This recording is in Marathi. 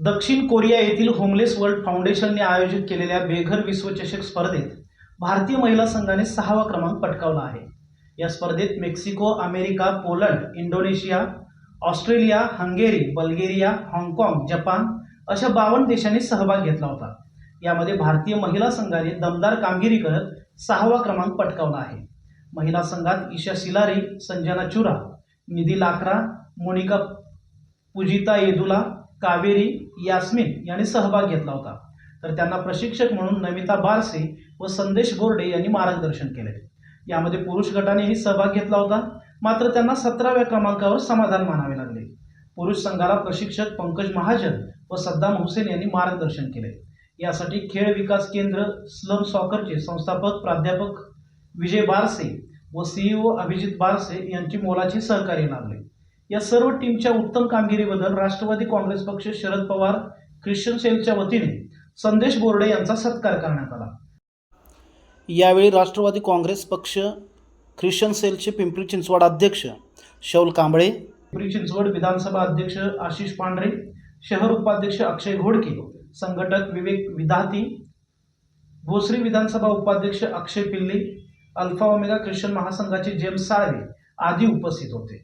दक्षिण कोरिया येथील होमलेस वर्ल्ड फाउंडेशनने आयोजित केलेल्या बेघर विश्वचषक स्पर्धेत भारतीय महिला संघाने सहावा क्रमांक पटकावला आहे. या स्पर्धेत Mexico America Poland Indonesia Australia Hungary Bulgaria हाँगकाँग जपान अशा बावन्न देशांनी सहभाग घेतला होता. यामध्ये भारतीय महिला संघाने दमदार कामगिरी करत सहावा क्रमांक पटकावला आहे. महिला संघात ईशा सिलारी संजना चुरा निधी लाकरा मोनिका पूजिता येदुला कावेरी यास्मिन यांनी सहभाग घेतला होता. तर त्यांना प्रशिक्षक म्हणून नमिता बारसे व संदेश बोर्डे यांनी मार्गदर्शन केले. यामध्ये पुरुष गटानेही सहभाग घेतला होता. मात्र त्यांना सतराव्या क्रमांकावर समाधान मानावे लागले. पुरुष संघाला प्रशिक्षक पंकज महाजन व सद्दाम हुसेन यांनी मार्गदर्शन केले. यासाठी खेळ विकास केंद्र स्लम सॉकरचे संस्थापक प्राध्यापक विजय बारसे व सीईओ अभिजित बारसे यांची मोलाची सहकार्य लाभले. या सर्व टीमच्या उत्तम कामगिरीबद्दल राष्ट्रवादी काँग्रेस पक्ष शरद पवार ख्रिश्चन सेलच्या वतीने संदेश बोर्डे यांचा सत्कार करण्यात आला. यावेळी राष्ट्रवादी काँग्रेस पक्ष ख्रिश्चन सेलचे पिंपरी चिंचवड अध्यक्ष शौल कांबळे पिंपरी चिंचवड विधानसभा अध्यक्ष आशिष पांढरे शहर उपाध्यक्ष अक्षय घोडके संघटक विवेक विधाती भोसरी विधानसभा उपाध्यक्ष Akshay Pilli alpha omega Christian महासंघाचे जेम्स साळवे आदी उपस्थित होते.